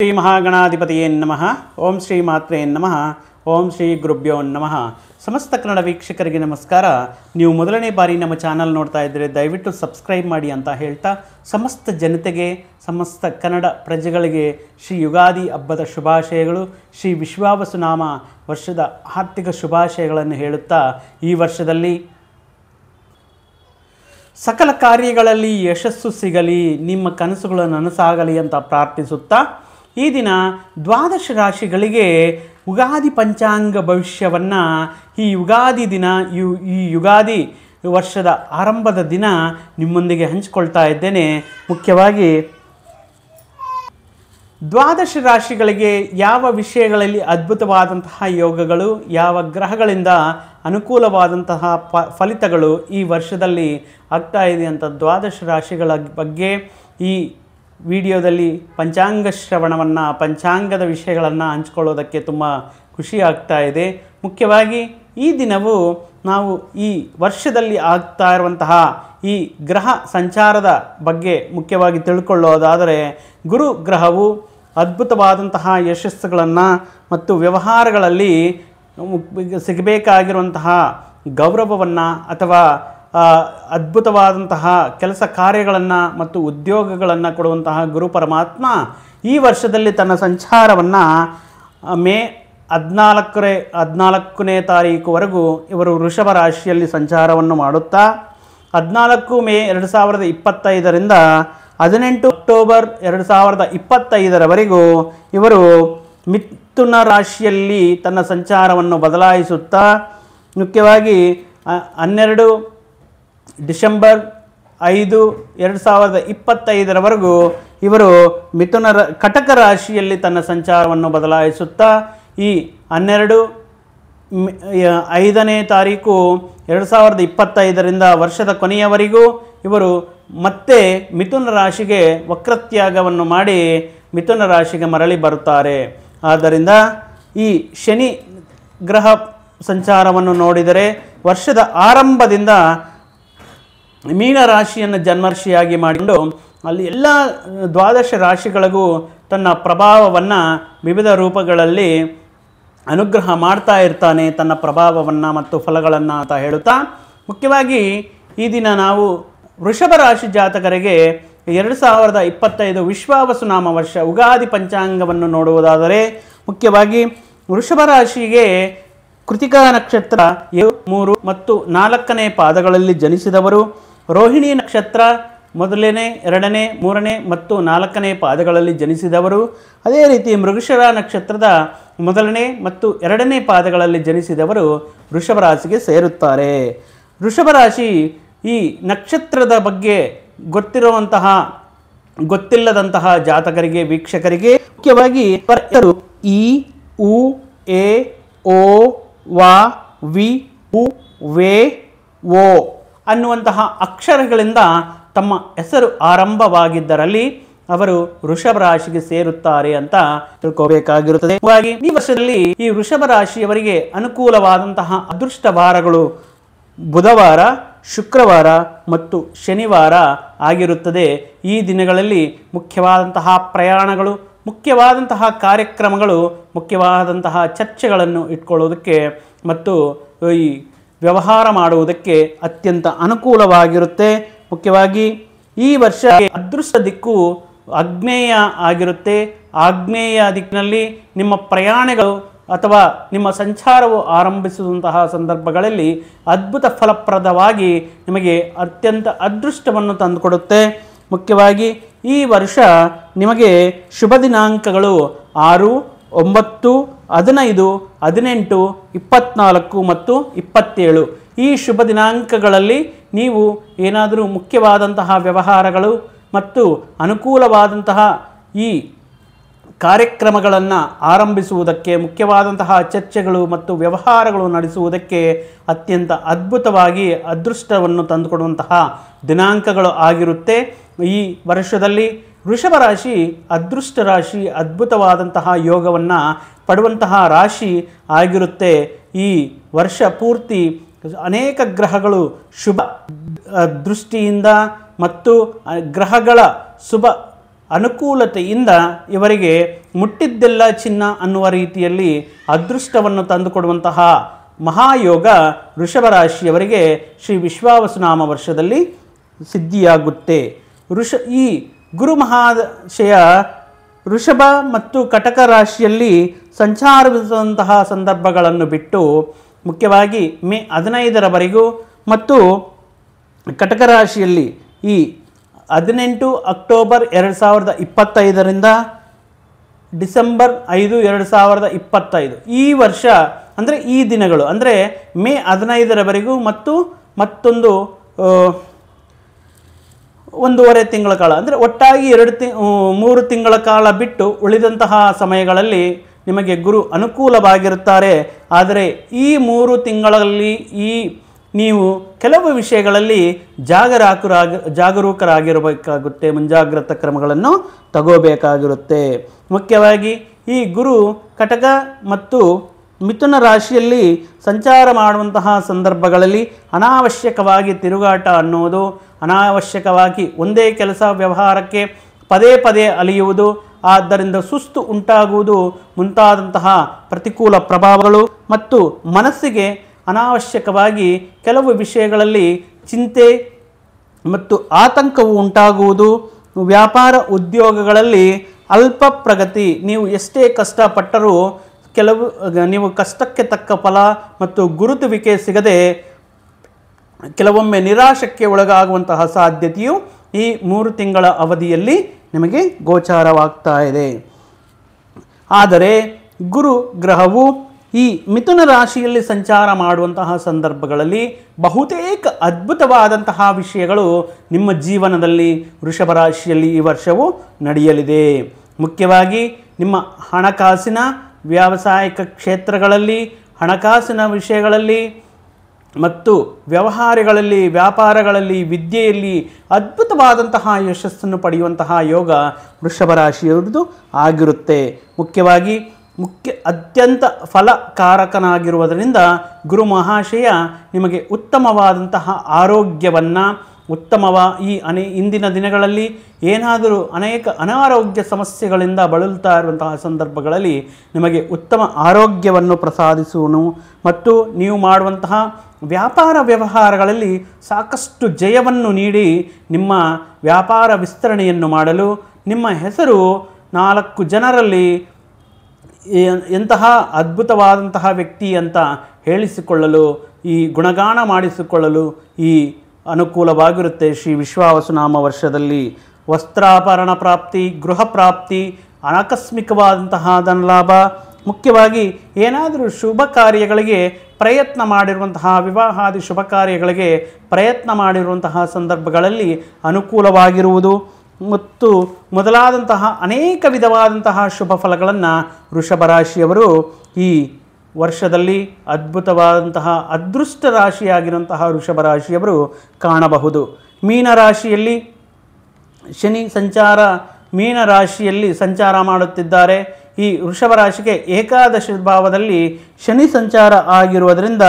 ಶ್ರೀ ಮಹಾಗಣಾಧಿಪತಿಯೇ ನಮಃ. ಓಂ ಶ್ರೀ ಮಾತ್ರೇ ನಮಃ. ಓಂ ಶ್ರೀ ಗುರುಭ್ಯೋ ನಮಃ. ಸಮಸ್ತ ಕನ್ನಡ ವೀಕ್ಷಕರಿಗೆ ನಮಸ್ಕಾರ. ನೀವು ಮೊದಲನೇ ಬಾರಿ ನಮ್ಮ ಚಾನಲ್ ನೋಡ್ತಾ ಇದ್ದರೆ ದಯವಿಟ್ಟು ಸಬ್ಸ್ಕ್ರೈಬ್ ಮಾಡಿ ಅಂತ ಹೇಳ್ತಾ ಸಮಸ್ತ ಜನತೆಗೆ, ಸಮಸ್ತ ಕನ್ನಡ ಪ್ರಜೆಗಳಿಗೆ ಶ್ರೀ ಯುಗಾದಿ ಹಬ್ಬದ ಶುಭಾಶಯಗಳು. ಶ್ರೀ ವಿಶ್ವಾವಸುನಾಮ ವರ್ಷದ ಆರ್ಥಿಕ ಶುಭಾಶಯಗಳನ್ನು ಹೇಳುತ್ತಾ ಈ ವರ್ಷದಲ್ಲಿ ಸಕಲ ಕಾರ್ಯಗಳಲ್ಲಿ ಯಶಸ್ಸು ಸಿಗಲಿ, ನಿಮ್ಮ ಕನಸುಗಳು ನನಸಾಗಲಿ ಅಂತ ಪ್ರಾರ್ಥಿಸುತ್ತಾ ಈ ದಿನ ದ್ವಾದಶ ರಾಶಿಗಳಿಗೆ ಯುಗಾದಿ ಪಂಚಾಂಗ ಭವಿಷ್ಯವನ್ನು ಈ ಯುಗಾದಿ ದಿನ, ಯು, ಈ ಯುಗಾದಿ ವರ್ಷದ ಆರಂಭದ ದಿನ ನಿಮ್ಮೊಂದಿಗೆ ಹಂಚಿಕೊಳ್ತಾ ಇದ್ದೇನೆ. ಮುಖ್ಯವಾಗಿ ದ್ವಾದಶ ರಾಶಿಗಳಿಗೆ ಯಾವ ವಿಷಯಗಳಲ್ಲಿ ಅದ್ಭುತವಾದಂತಹ ಯೋಗಗಳು, ಯಾವ ಗ್ರಹಗಳಿಂದ ಅನುಕೂಲವಾದಂತಹ ಪ, ಫಲಿತಗಳು ಈ ವರ್ಷದಲ್ಲಿ ಆಗ್ತಾ ಇದೆ ಅಂತ ದ್ವಾದಶ ರಾಶಿಗಳ ಬಗ್ಗೆ ಈ ವಿಡಿಯೋದಲ್ಲಿ ಪಂಚಾಂಗ ಶ್ರವಣವನ್ನು, ಪಂಚಾಂಗದ ವಿಷಯಗಳನ್ನು ಹಂಚ್ಕೊಳ್ಳೋದಕ್ಕೆ ತುಂಬ ಖುಷಿ ಆಗ್ತಾ ಇದೆ. ಮುಖ್ಯವಾಗಿ ಈ ದಿನವು ನಾವು ಈ ವರ್ಷದಲ್ಲಿ ಆಗ್ತಾ ಇರುವಂತಹ ಈ ಗ್ರಹ ಸಂಚಾರದ ಬಗ್ಗೆ ಮುಖ್ಯವಾಗಿ ತಿಳ್ಕೊಳ್ಳೋದಾದರೆ ಗುರು ಗ್ರಹವು ಅದ್ಭುತವಾದಂತಹ ಯಶಸ್ಸುಗಳನ್ನು ಮತ್ತು ವ್ಯವಹಾರಗಳಲ್ಲಿ ಸಿಗಬೇಕಾಗಿರುವಂತಹ ಗೌರವವನ್ನು ಅಥವಾ ಅದ್ಭುತವಾದಂತಹ ಕೆಲಸ ಕಾರ್ಯಗಳನ್ನು ಮತ್ತು ಉದ್ಯೋಗಗಳನ್ನು ಕೊಡುವಂತಹ ಗುರು ಪರಮಾತ್ಮ ಈ ವರ್ಷದಲ್ಲಿ ತನ್ನ ಸಂಚಾರವನ್ನು ಮೇ ಹದಿನಾಲ್ಕರೇ, ಹದಿನಾಲ್ಕನೇ ತಾರೀಕುವರೆಗೂ ಇವರು ವೃಷಭ ರಾಶಿಯಲ್ಲಿ ಸಂಚಾರವನ್ನು ಮಾಡುತ್ತಾ, ಹದಿನಾಲ್ಕು ಮೇ ಎರಡು ಸಾವಿರದ ಇಪ್ಪತ್ತೈದರಿಂದ ಹದಿನೆಂಟು ಅಕ್ಟೋಬರ್ ಎರಡು ಸಾವಿರದ ಇಪ್ಪತ್ತೈದರವರೆಗೂ ಇವರು ಮಿಥುನ ರಾಶಿಯಲ್ಲಿ ತನ್ನ ಸಂಚಾರವನ್ನು ಬದಲಾಯಿಸುತ್ತಾ, ಮುಖ್ಯವಾಗಿ ಹನ್ನೆರಡು ಡಿಸೆಂಬರ್ ಐದು, ಎರಡು ಸಾವಿರದ ಇಪ್ಪತ್ತೈದರವರೆಗೂ ಇವರು ಮಿಥುನ ಕಟಕ ರಾಶಿಯಲ್ಲಿ ತನ್ನ ಸಂಚಾರವನ್ನು ಬದಲಾಯಿಸುತ್ತಾ, ಈ ಹನ್ನೆರಡು ಐದನೇ ತಾರೀಕು ಎರಡು ಸಾವಿರದ ಇಪ್ಪತ್ತೈದರಿಂದ ವರ್ಷದ ಕೊನೆಯವರೆಗೂ ಇವರು ಮತ್ತೆ ಮಿಥುನ ರಾಶಿಗೆ ವಕ್ರತ್ಯಾಗವನ್ನು ಮಾಡಿ ಮಿಥುನ ರಾಶಿಗೆ ಮರಳಿ ಬರುತ್ತಾರೆ. ಆದ್ದರಿಂದ ಈ ಶನಿ ಗ್ರಹ ಸಂಚಾರವನ್ನು ನೋಡಿದರೆ ವರ್ಷದ ಆರಂಭದಿಂದ ಮೀನ ರಾಶಿಯನ್ನು ಜನ್ಮರ್ಷಿಯಾಗಿ ಮಾಡಿಕೊಂಡು ಅಲ್ಲಿ ಎಲ್ಲ ದ್ವಾದಶ ರಾಶಿಗಳಿಗೂ ತನ್ನ ಪ್ರಭಾವವನ್ನು ವಿವಿಧ ರೂಪಗಳಲ್ಲಿ ಅನುಗ್ರಹ ಮಾಡ್ತಾ ಇರ್ತಾನೆ ತನ್ನ ಪ್ರಭಾವವನ್ನು ಮತ್ತು ಫಲಗಳನ್ನು ಅಂತ ಹೇಳುತ್ತಾ, ಮುಖ್ಯವಾಗಿ ಈ ದಿನ ನಾವು ವೃಷಭ ರಾಶಿ ಜಾತಕರಿಗೆ ಎರಡು ಸಾವಿರದ ಇಪ್ಪತ್ತೈದು ವಿಶ್ವಾವಸುನಾಮ ವರ್ಷ ಉಗಾದಿ ಪಂಚಾಂಗವನ್ನು ನೋಡುವುದಾದರೆ, ಮುಖ್ಯವಾಗಿ ವೃಷಭ ರಾಶಿಗೆ ಕೃತಿಕಾ ನಕ್ಷತ್ರ ಏಳು, ಮೂರು ಮತ್ತು ನಾಲ್ಕನೇ ಪಾದಗಳಲ್ಲಿ ಜನಿಸಿದವರು. ರೋಹಿಣಿ ನಕ್ಷತ್ರ ಮೊದಲನೇ, ಎರಡನೇ, ಮೂರನೇ ಮತ್ತು ನಾಲ್ಕನೇ ಪಾದಗಳಲ್ಲಿ ಜನಿಸಿದವರು. ಅದೇ ರೀತಿ ಮೃಗಶರ ನಕ್ಷತ್ರದ ಮೊದಲನೇ ಮತ್ತು ಎರಡನೇ ಪಾದಗಳಲ್ಲಿ ಜನಿಸಿದವರು ವೃಷಭ ರಾಶಿಗೆ ಸೇರುತ್ತಾರೆ. ವೃಷಭ ರಾಶಿ ಈ ನಕ್ಷತ್ರದ ಬಗ್ಗೆ ಗೊತ್ತಿರುವಂತಹ, ಗೊತ್ತಿಲ್ಲದಂತಹ ಜಾತಕರಿಗೆ, ವೀಕ್ಷಕರಿಗೆ ಮುಖ್ಯವಾಗಿ ಪರ್ಯರು ಇ ಉ, ಎ, ಓ, ವ, ವಿ, ಉ, ವೇ, ಓ. ಅನ್ನುವಂತಹ ಅಕ್ಷರಗಳಿಂದ ತಮ್ಮ ಹೆಸರು ಆರಂಭವಾಗಿದ್ದರಲ್ಲಿ ಅವರು ವೃಷಭ ರಾಶಿಗೆ ಸೇರುತ್ತಾರೆ ಅಂತ ತಿಳ್ಕೋಬೇಕಾಗಿರುತ್ತದೆ. ಹಾಗಾಗಿ ಈ ವರ್ಷದಲ್ಲಿ ಈ ವೃಷಭ ರಾಶಿಯವರಿಗೆ ಅನುಕೂಲವಾದಂತಹ ಅದೃಷ್ಟ ವಾರಗಳು ಬುಧವಾರ, ಶುಕ್ರವಾರ ಮತ್ತು ಶನಿವಾರ ಆಗಿರುತ್ತದೆ. ಈ ದಿನಗಳಲ್ಲಿ ಮುಖ್ಯವಾದಂತಹ ಪ್ರಯಾಣಗಳು, ಮುಖ್ಯವಾದಂತಹ ಕಾರ್ಯಕ್ರಮಗಳು, ಮುಖ್ಯವಾದಂತಹ ಚರ್ಚೆಗಳನ್ನು ಇಟ್ಕೊಳ್ಳೋದಕ್ಕೆ ಮತ್ತು ಈ ವ್ಯವಹಾರ ಮಾಡುವುದಕ್ಕೆ ಅತ್ಯಂತ ಅನುಕೂಲವಾಗಿರುತ್ತೆ. ಮುಖ್ಯವಾಗಿ ಈ ವರ್ಷ ಅದೃಷ್ಟ ದಿಕ್ಕು ಆಗ್ನೇಯ ಆಗಿರುತ್ತೆ. ಆಗ್ನೇಯ ದಿಕ್ಕಿನಲ್ಲಿ ನಿಮ್ಮ ಪ್ರಯಾಣಗಳು ಅಥವಾ ನಿಮ್ಮ ಸಂಚಾರವು ಆರಂಭಿಸುವಂತಹ ಸಂದರ್ಭಗಳಲ್ಲಿ ಅದ್ಭುತ ಫಲಪ್ರದವಾಗಿ ನಿಮಗೆ ಅತ್ಯಂತ ಅದೃಷ್ಟವನ್ನು ತಂದುಕೊಡುತ್ತೆ. ಮುಖ್ಯವಾಗಿ ಈ ವರ್ಷ ನಿಮಗೆ ಶುಭ ದಿನಾಂಕಗಳು ಆರು ಒಂಬತ್ತು, ಹದಿನೈದು, ಹದಿನೆಂಟು, ಇಪ್ಪತ್ನಾಲ್ಕು ಮತ್ತು ಇಪ್ಪತ್ತೇಳು. ಈ ಶುಭ ದಿನಾಂಕಗಳಲ್ಲಿ ನೀವು ಏನಾದರೂ ಮುಖ್ಯವಾದಂತಹ ವ್ಯವಹಾರಗಳು ಮತ್ತು ಅನುಕೂಲವಾದಂತಹ ಈ ಕಾರ್ಯಕ್ರಮಗಳನ್ನು ಆರಂಭಿಸುವುದಕ್ಕೆ, ಮುಖ್ಯವಾದಂತಹ ಚರ್ಚೆಗಳು ಮತ್ತು ವ್ಯವಹಾರಗಳು ನಡೆಸುವುದಕ್ಕೆ ಅತ್ಯಂತ ಅದ್ಭುತವಾಗಿ ಅದೃಷ್ಟವನ್ನು ತಂದುಕೊಡುವಂತಹ ದಿನಾಂಕಗಳು ಆಗಿರುತ್ತೆ. ಈ ವರ್ಷದಲ್ಲಿ ವೃಷಭ ರಾಶಿ ಅದೃಷ್ಟ ರಾಶಿ ಅದ್ಭುತವಾದಂತಹ ಯೋಗವನ್ನು ಪಡುವಂತಹ ರಾಶಿ ಆಗಿರುತ್ತೆ. ಈ ವರ್ಷ ಪೂರ್ತಿ ಅನೇಕ ಗ್ರಹಗಳು ಶುಭ ದೃಷ್ಟಿಯಿಂದ ಮತ್ತು ಗ್ರಹಗಳ ಶುಭ ಅನುಕೂಲತೆಯಿಂದ ಇವರಿಗೆ ಮುಟ್ಟಿದ್ದೆಲ್ಲ ಚಿನ್ನ ಅನ್ನುವ ರೀತಿಯಲ್ಲಿ ಅದೃಷ್ಟವನ್ನು ತಂದುಕೊಡುವಂತಹ ಮಹಾಯೋಗ ವೃಷಭ ರಾಶಿಯವರಿಗೆ ಶ್ರೀ ವಿಶ್ವಾವಸುನಾಮ ವರ್ಷದಲ್ಲಿ ಸಿದ್ಧಿಯಾಗುತ್ತೆ. ವೃಷ, ಈ ಗುರು ಮಹಾಶಯ ವೃಷಭ ಮತ್ತು ಕಟಕ ರಾಶಿಯಲ್ಲಿ ಸಂಚಾರವಿಸುವಂತಹ ಸಂದರ್ಭಗಳನ್ನು ಬಿಟ್ಟು ಮುಖ್ಯವಾಗಿ ಮೇ ಹದಿನೈದರವರೆಗೂ ಮತ್ತು ಕಟಕ ರಾಶಿಯಲ್ಲಿ ಈ ಹದಿನೆಂಟು ಅಕ್ಟೋಬರ್ ಎರಡು ಸಾವಿರದ ಇಪ್ಪತ್ತೈದರಿಂದ ಡಿಸೆಂಬರ್ ಐದು ಎರಡು ಸಾವಿರದ ಇಪ್ಪತ್ತೈದು. ಈ ವರ್ಷ ಅಂದರೆ ಈ ದಿನಗಳು ಅಂದರೆ ಮೇ ಹದಿನೈದರವರೆಗೂ ಮತ್ತು ಮತ್ತೊಂದು ಒಂದೂವರೆ ತಿಂಗಳ ಕಾಲ, ಅಂದರೆ ಒಟ್ಟಾಗಿ ಎರಡು ತಿ ಮೂರು ತಿಂಗಳ ಕಾಲ ಬಿಟ್ಟು ಉಳಿದಂತಹ ಸಮಯಗಳಲ್ಲಿ ನಿಮಗೆ ಗುರು ಅನುಕೂಲವಾಗಿರುತ್ತಾರೆ. ಆದರೆ ಈ ಮೂರು ತಿಂಗಳಲ್ಲಿ ಈ ನೀವು ಕೆಲವು ವಿಷಯಗಳಲ್ಲಿ ಜಾಗರಾಕರಾಗ, ಜಾಗರೂಕರಾಗಿರಬೇಕಾಗುತ್ತೆ, ಮುಂಜಾಗ್ರತಾ ಕ್ರಮಗಳನ್ನು ತಗೋಬೇಕಾಗಿರುತ್ತೆ. ಮುಖ್ಯವಾಗಿ ಈ ಗುರು ಕಟಕ ಮತ್ತು ಮಿಥುನ ರಾಶಿಯಲ್ಲಿ ಸಂಚಾರ ಮಾಡುವಂತಹ ಸಂದರ್ಭಗಳಲ್ಲಿ ಅನಾವಶ್ಯಕವಾಗಿ ತಿರುಗಾಟ ಅನ್ನುವುದು ಅನಾವಶ್ಯಕವಾಗಿ ಒಂದೇ ಕೆಲಸ ವ್ಯವಹಾರಕ್ಕೆ ಪದೇ ಪದೇ ಅಲಿಯುವುದು, ಆದ್ದರಿಂದ ಸುಸ್ತು ಉಂಟಾಗುವುದು ಮುಂತಾದಂತಹ ಪ್ರತಿಕೂಲ ಪ್ರಭಾವಗಳು ಮತ್ತು ಮನಸ್ಸಿಗೆ ಅನಾವಶ್ಯಕವಾಗಿ ಕೆಲವು ವಿಷಯಗಳಲ್ಲಿ ಚಿಂತೆ ಮತ್ತು ಆತಂಕವು ಉಂಟಾಗುವುದು. ವ್ಯಾಪಾರ ಉದ್ಯೋಗಗಳಲ್ಲಿ ಅಲ್ಪ ಪ್ರಗತಿ, ನೀವು ಎಷ್ಟೇ ಕಷ್ಟಪಟ್ಟರೂ ಕೆಲವು, ನೀವು ಕಷ್ಟಕ್ಕೆ ತಕ್ಕ ಫಲ ಮತ್ತು ಗುರುತುವಿಕೆ ಸಿಗದೆ ಕೆಲವೊಮ್ಮೆ ನಿರಾಶಕ್ಕೆ ಒಳಗಾಗುವಂತಹ ಸಾಧ್ಯತೆಯು ಈ ಮೂರು ತಿಂಗಳ ಅವಧಿಯಲ್ಲಿ ನಿಮಗೆ ಗೋಚಾರವಾಗ್ತಾ ಇದೆ. ಆದರೆ ಗುರು ಗ್ರಹವು ಈ ಮಿಥುನ ರಾಶಿಯಲ್ಲಿ ಸಂಚಾರ ಮಾಡುವಂತಹ ಸಂದರ್ಭಗಳಲ್ಲಿ ಬಹುತೇಕ ಅದ್ಭುತವಾದಂತಹ ವಿಷಯಗಳು ನಿಮ್ಮ ಜೀವನದಲ್ಲಿ ವೃಷಭ ರಾಶಿಯಲ್ಲಿ ಈ ವರ್ಷವು ನಡೆಯಲಿದೆ. ಮುಖ್ಯವಾಗಿ ನಿಮ್ಮ ಹಣಕಾಸಿನ ವ್ಯಾವಸಾಯಿಕ ಕ್ಷೇತ್ರಗಳಲ್ಲಿ, ಹಣಕಾಸಿನ ವಿಷಯಗಳಲ್ಲಿ ಮತ್ತು ವ್ಯವಹಾರಗಳಲ್ಲಿ, ವ್ಯಾಪಾರಗಳಲ್ಲಿ, ವಿದ್ಯೆಯಲ್ಲಿ ಅದ್ಭುತವಾದಂತಹ ಯಶಸ್ಸನ್ನು ಪಡೆಯುವಂತಹ ಯೋಗ ವೃಷಭ ರಾಶಿಯವ್ರದ್ದು ಆಗಿರುತ್ತೆ. ಮುಖ್ಯವಾಗಿ ಮುಖ್ಯ ಅತ್ಯಂತ ಫಲಕಾರಕನಾಗಿರುವುದರಿಂದ ಗುರು ಮಹಾಶಯ ನಿಮಗೆ ಉತ್ತಮವಾದಂತಹ ಆರೋಗ್ಯವನ್ನು ಉತ್ತಮವ ಈ ಅನೇ ಇಂದಿನ ದಿನಗಳಲ್ಲಿ ಏನಾದರೂ ಅನೇಕ ಅನಾರೋಗ್ಯ ಸಮಸ್ಯೆಗಳಿಂದ ಬಳಲುತ್ತಾ ಇರುವಂತಹ ಸಂದರ್ಭಗಳಲ್ಲಿ ನಿಮಗೆ ಉತ್ತಮ ಆರೋಗ್ಯವನ್ನು ಪ್ರಸಾದಿಸುವನು. ಮತ್ತು ನೀವು ಮಾಡುವಂತಹ ವ್ಯಾಪಾರ ವ್ಯವಹಾರಗಳಲ್ಲಿ ಸಾಕಷ್ಟು ಜಯವನ್ನು ನೀಡಿ ನಿಮ್ಮ ವ್ಯಾಪಾರ ವಿಸ್ತರಣೆಯನ್ನು ಮಾಡಲು ನಿಮ್ಮ ಹೆಸರು ನಾಲ್ಕು ಜನರಲ್ಲಿ ಎಂತಹ ಅದ್ಭುತವಾದಂತಹ ವ್ಯಕ್ತಿ ಅಂತ ಹೇಳಿಸಿಕೊಳ್ಳಲು ಈ ಗುಣಗಾನ ಮಾಡಿಸಿಕೊಳ್ಳಲು ಈ ಅನುಕೂಲವಾಗಿರುತ್ತೆ. ಶ್ರೀ ವಿಶ್ವಾವಸುನಾಮ ವರ್ಷದಲ್ಲಿ ವಸ್ತ್ರಾಪರಣ ಪ್ರಾಪ್ತಿ, ಗೃಹ ಪ್ರಾಪ್ತಿ ಆಕಸ್ಮಿಕವಾದಂತಹ ಧನಲಾಭ, ಮುಖ್ಯವಾಗಿ ಏನಾದರೂ ಶುಭ ಕಾರ್ಯಗಳಿಗೆ ಪ್ರಯತ್ನ ಮಾಡಿರುವಂತಹ, ವಿವಾಹಾದಿ ಶುಭ ಕಾರ್ಯಗಳಿಗೆ ಪ್ರಯತ್ನ ಮಾಡಿರುವಂತಹ ಸಂದರ್ಭಗಳಲ್ಲಿ ಅನುಕೂಲವಾಗಿರುವುದು ಮತ್ತು ಮೊದಲಾದಂತಹ ಅನೇಕ ವಿಧವಾದಂತಹ ಶುಭ ಫಲಗಳನ್ನು ವೃಷಭ ರಾಶಿಯವರು ಈ ವರ್ಷದಲ್ಲಿ ಅದ್ಭುತವಾದಂತಹ ಅದೃಷ್ಟ ರಾಶಿಯಾಗಿರುವಂತಹ ವೃಷಭ ರಾಶಿಯವರು ಕಾಣಬಹುದು. ಮೀನರಾಶಿಯಲ್ಲಿ ಶನಿ ಸಂಚಾರ ಮೀನ ರಾಶಿಯಲ್ಲಿ ಸಂಚಾರ ಮಾಡುತ್ತಿದ್ದಾರೆ. ಈ ವೃಷಭ ರಾಶಿಗೆ ಏಕಾದಶ ಭಾವದಲ್ಲಿ ಶನಿ ಸಂಚಾರ ಆಗಿರುವುದರಿಂದ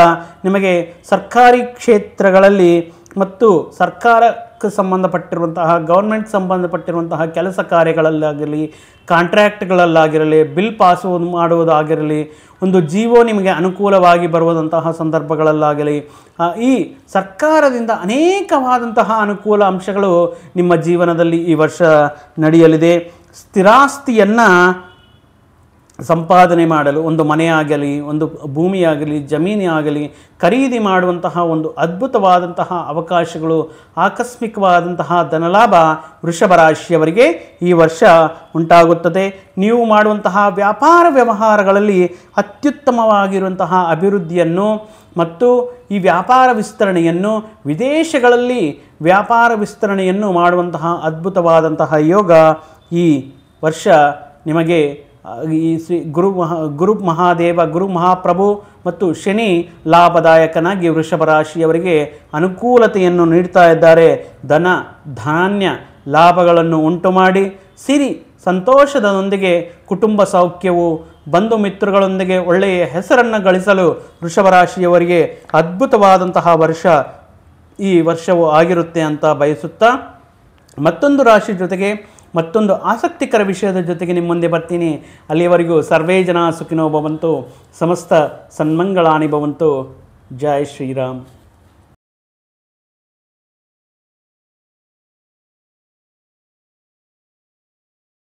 ನಿಮಗೆ ಸರ್ಕಾರಿ ಕ್ಷೇತ್ರಗಳಲ್ಲಿ ಮತ್ತು ಸರ್ಕಾರಕ್ಕೆ ಸಂಬಂಧಪಟ್ಟಿರುವಂತಹ ಗೌರ್ಮೆಂಟ್ ಸಂಬಂಧಪಟ್ಟಿರುವಂತಹ ಕೆಲಸ ಕಾರ್ಯಗಳಲ್ಲಾಗಲಿ ಕಾಂಟ್ರಾಕ್ಟ್ಗಳಲ್ಲಾಗಿರಲಿ ಬಿಲ್ ಪಾಸ್ ಮಾಡುವುದಾಗಿರಲಿ, ಒಂದು ಜೀವೋ ನಿಮಗೆ ಅನುಕೂಲವಾಗಿ ಬರುವುದಂತಹ ಸಂದರ್ಭಗಳಲ್ಲಾಗಲಿ ಈ ಸರ್ಕಾರದಿಂದ ಅನೇಕವಾದಂತಹ ಅನುಕೂಲ ಅಂಶಗಳು ನಿಮ್ಮ ಜೀವನದಲ್ಲಿ ಈ ವರ್ಷ ನಡೆಯಲಿದೆ. ಸ್ಥಿರಾಸ್ತಿಯನ್ನು ಸಂಪಾದನೆ ಮಾಡಲು, ಒಂದು ಮನೆಯಾಗಲಿ, ಒಂದು ಭೂಮಿಯಾಗಲಿ, ಜಮೀನಿಯಾಗಲಿ ಖರೀದಿ ಮಾಡುವಂತಹ ಒಂದು ಅದ್ಭುತವಾದಂತಹ ಅವಕಾಶಗಳು, ಆಕಸ್ಮಿಕವಾದಂತಹ ಧನಲಾಭ ವೃಷಭ ರಾಶಿಯವರಿಗೆ ಈ ವರ್ಷ ಉಂಟಾಗುತ್ತದೆ. ನೀವು ಮಾಡುವಂತಹ ವ್ಯಾಪಾರ ವ್ಯವಹಾರಗಳಲ್ಲಿ ಅತ್ಯುತ್ತಮವಾಗಿರುವಂತಹ ಅಭಿವೃದ್ಧಿಯನ್ನು ಮತ್ತು ಈ ವ್ಯಾಪಾರ ವಿಸ್ತರಣೆಯನ್ನು, ವಿದೇಶಗಳಲ್ಲಿ ವ್ಯಾಪಾರ ವಿಸ್ತರಣೆಯನ್ನು ಮಾಡುವಂತಹ ಅದ್ಭುತವಾದಂತಹ ಯೋಗ ಈ ವರ್ಷ ನಿಮಗೆ ಈ ಶ್ರೀ ಗುರು ಮಹಾ, ಗುರು ಮಹಾದೇವ, ಗುರು ಮಹಾಪ್ರಭು ಮತ್ತು ಶನಿ ಲಾಭದಾಯಕನಾಗಿ ವೃಷಭ ರಾಶಿಯವರಿಗೆ ಅನುಕೂಲತೆಯನ್ನು ನೀಡ್ತಾ ಇದ್ದಾರೆ. ಧನ, ಧಾನ್ಯ ಲಾಭಗಳನ್ನು ಉಂಟು ಮಾಡಿ, ಸಿರಿ ಸಂತೋಷದೊಂದಿಗೆ ಕುಟುಂಬ ಸೌಖ್ಯವು, ಬಂಧು ಮಿತ್ರಗಳೊಂದಿಗೆ ಒಳ್ಳೆಯ ಹೆಸರನ್ನು ಗಳಿಸಲು ವೃಷಭ ರಾಶಿಯವರಿಗೆ ಅದ್ಭುತವಾದಂತಹ ವರ್ಷ ಈ ವರ್ಷವು ಆಗಿರುತ್ತೆ ಅಂತ ಬಯಸುತ್ತಾ ಮತ್ತೊಂದು ರಾಶಿ ಜೊತೆಗೆ ಮತ್ತೊಂದು ಆಸಕ್ತಿಕರ ವಿಷಯದ ಜೊತೆಗೆ ನಿಮ್ಮ ಮುಂದೆ ಬರ್ತೀನಿ. ಅಲ್ಲಿಯವರೆಗೂ ಸರ್ವೇ ಜನ ಸುಖಿನೋ ಭವಂತು ಸಮಸ್ತ ಸನ್ಮಂಗಳಾನಿ ಭವಂತು ಜೈ ಶ್ರೀರಾಮ್.